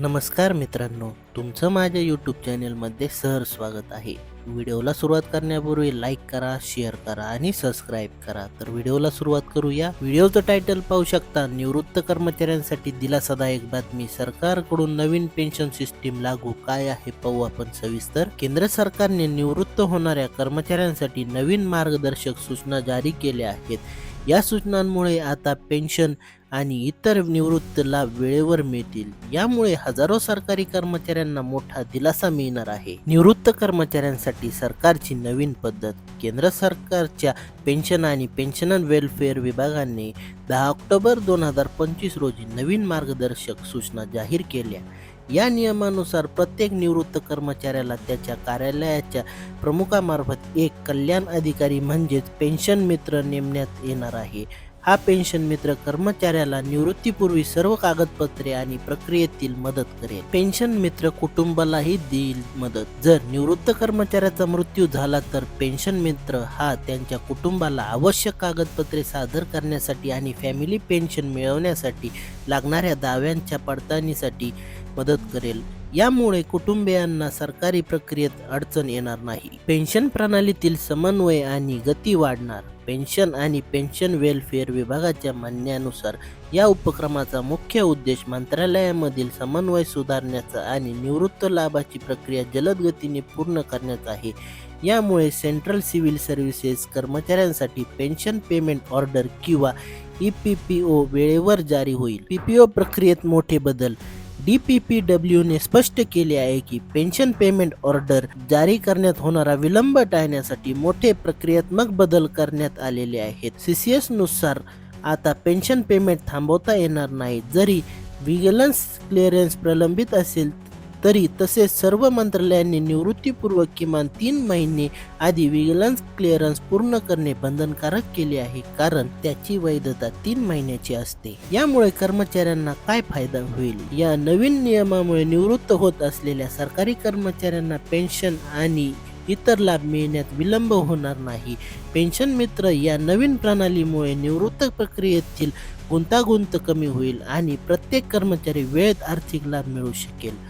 नमस्कार मित्रांनो तुमचं माझ्या यूट्यूब चॅनलमध्ये सहर स्वागत आहे. व्हिडिओला सुरुवात करण्यापूर्वी लाईक करा शेअर करा आणि सबस्क्राईब करा. तर व्हिडिओला सुरुवात करूया. व्हिडिओचं टायटल पाहू शकता निवृत्त कर्मचाऱ्यांसाठी दिलासादायक बातमी. सरकारकडून नवीन पेन्शन सिस्टीम लागू. काय आहे? पाहू आपण सविस्तर. केंद्र सरकारने निवृत्त होणाऱ्या कर्मचाऱ्यांसाठी नवीन मार्गदर्शक सूचना जारी केल्या आहेत. या सूचनांमुळे आता पेन्शन आणि इतर निवृत्त लाभ वेळेवर मिळतील. यामुळे हजारो सरकारी कर्मचाऱ्यांना मोठा दिलासा मिळणार आहे. निवृत्त कर्मचाऱ्यांसाठी सरकारची नवीन पद्धत केंद्र सरकारच्या पेन्शन आणि पेन्शन वेलफेअर विभागाने दहा ऑक्टोबर दोन हजार पंचवीस रोजी नवीन मार्गदर्शक सूचना जाहीर केल्या. या नियमानुसार प्रत्येक निवृत्त कर्मचाऱ्याला त्याच्या कार्यालयाच्या प्रमुखामार्फत एक कल्याण अधिकारी म्हणजेच पेन्शन मित्र नेमण्यात येणार आहे. हा पेन्शन मित्र कर्मचाऱ्याला निवृत्तीपूर्वी सर्व कागदपत्रे आणि प्रक्रियेतील मदत करेल. पेन्शन मित्र कुटुंबालाही देईल मदत. जर निवृत्त कर्मचाऱ्याचा मृत्यू झाला तर पेन्शन मित्र हा त्यांच्या कुटुंबाला आवश्यक कागदपत्रे सादर करण्यासाठी आणि फॅमिली पेन्शन मिळवण्यासाठी लागणाऱ्या दाव्यांच्या पडताळणीसाठी मदत करेल. यामुळे कुटुंबियांना सरकारी प्रक्रियेत अडचण येणार नाही. पेन्शन प्रणालीतील समन्वय आणि गती वाढणार. पेन्शन आणि पेन्शन वेलफेअर विभागाच्या म्हणण्यानुसार या उपक्रमाचा मुख्य उद्देश मंत्रालयामधील समन्वय सुधारण्याचा आणि निवृत्त लाभाची प्रक्रिया जलद गतीने पूर्ण करण्याचा आहे. यामुळे सेंट्रल सिव्हिल सर्व्हिसेस कर्मचाऱ्यांसाठी पेन्शन पेमेंट ऑर्डर किंवा ई पी पी ओ वेळेवर जारी होईल. पी पी ओ प्रक्रियेत मोठे बदल डी पी पी डब्ल्यूने स्पष्ट केले आहे की पेन्शन पेमेंट ऑर्डर जारी करण्यात होणारा विलंब टाळण्यासाठी मोठे प्रक्रियात्मक बदल करण्यात आलेले आहेत. सी सी एसनुसार आता पेन्शन पेमेंट थांबवता येणार नाही. जरी विजिलन्स क्लिअरन्स प्रलंबित असेल तरी तसेच सर्व मंत्रालयांनी निवृत्तीपूर्व किमान तीन महिने आधी विजिलन्स क्लिअरन्स पूर्ण करणे बंधनकारक केले आहे. कारण त्याची वैधता तीन महिन्याची असते. यामुळे कर्मचाऱ्यांना काय फायदा होईल? या नवीन नियमामुळे निवृत्त होत असलेल्या सरकारी कर्मचाऱ्यांना पेन्शन आणि इतर लाभ मिळण्यात विलंब होणार नाही. पेन्शन मित्र या नवीन प्रणालीमुळे निवृत्त प्रक्रियेतील गुंतागुंत कमी होईल आणि प्रत्येक कर्मचारी वेळेत आर्थिक लाभ मिळू शकेल.